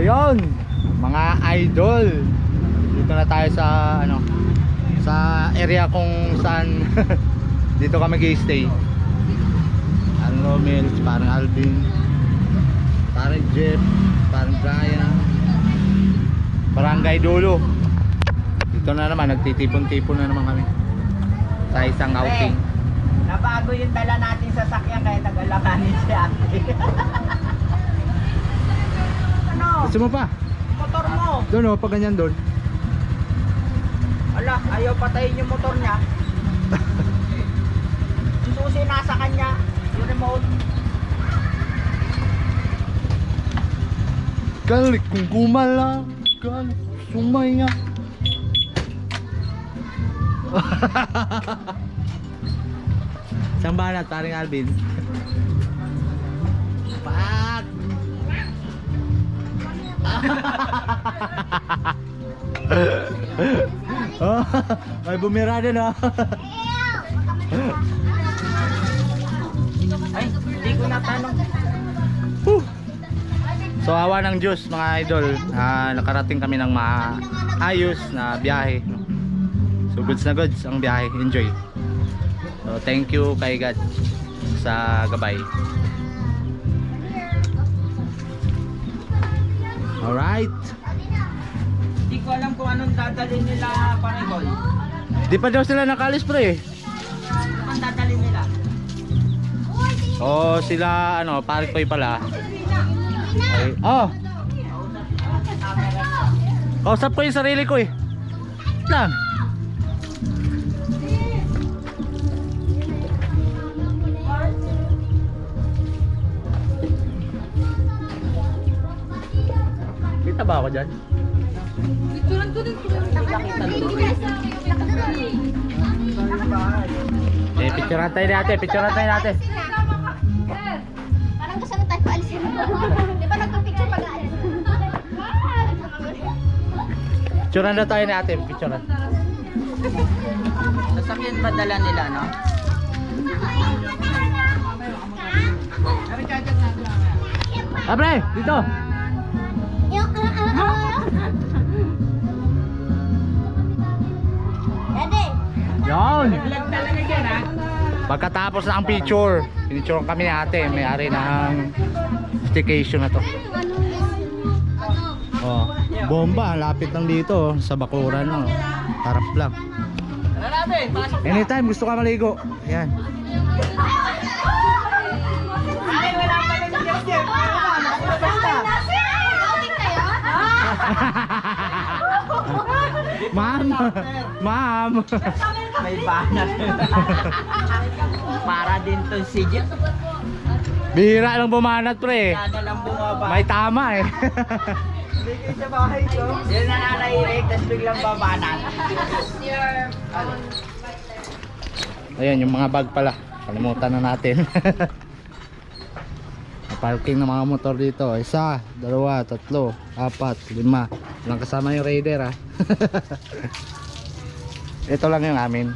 Yon, mga idol. Dito na tayo sa ano sa area kung saan dito kami mag-stay. Parang Romel, parang Alvin, parang Jeff, parang Brian, Barangay Dulo. Dito na naman, nagtitipon-tipon na naman kami sa isang outing. Nabago yung dala natin sa sakyan kaya nag-alakanin si ate. Gusto mo pa? Motor mo. Doon oh, pag ganyan doon. Ala, ayaw patayin yung motor niya. susi nasa kanya. Yung remote. Galik kung gumala, galik sumaya. Saan banat, paring Alvin? Pak! Oh, may bumira din oh. Ay, hindi ko natanong. Whew. So awa ng Diyos mga idol ah, Nakarating kami ng maayos na biyahe? So goods na goods ang biyahe Enjoy So thank you kay God Sa gabay Alright Hindi ko alam kung anong dadalhin nila Paribol. Di pa daw sila nakalis pre Ano ang dadalhin nila? Oh sila ano Parikoy pala okay. Oh Kausap ko yung sarili ko eh Lang Kita ba ako dyan? Eh, picture tayo natin, picture tayo natin. Parang gusto na tayo paalisin. Di ba nagpa-picture pag aalis? Picture na tayo natin, picture Sasakyan ba dala nila, no? Pre, dito. Yan. Ha? Pagkatapos ng picture, pinicture kami ni ate, may-ari ng staycation na to. Oh, bomba, lapit lang dito, oh, sa Bakuran, oh. Harap lang. Anytime gusto ka maligo. Yan. Ay, wala pa rin Jeff Jeff. Basta. Outing kayo? Ma'am. Ma'am. May banat. Para din to si Jeff. Bihira lang bumanat, pre. Sana lang bumaba. May tama eh. Kayo sa bahay ko. Yan na nanairik, tapos biglang babanat. Ayan, yung mga bag pala. Kalimutan na natin. Parking ng mga motor dito. Isa, dalawa, tatlo, apat, lima. Walang kasama yung raider ha. Ah. Ito lang yung amin.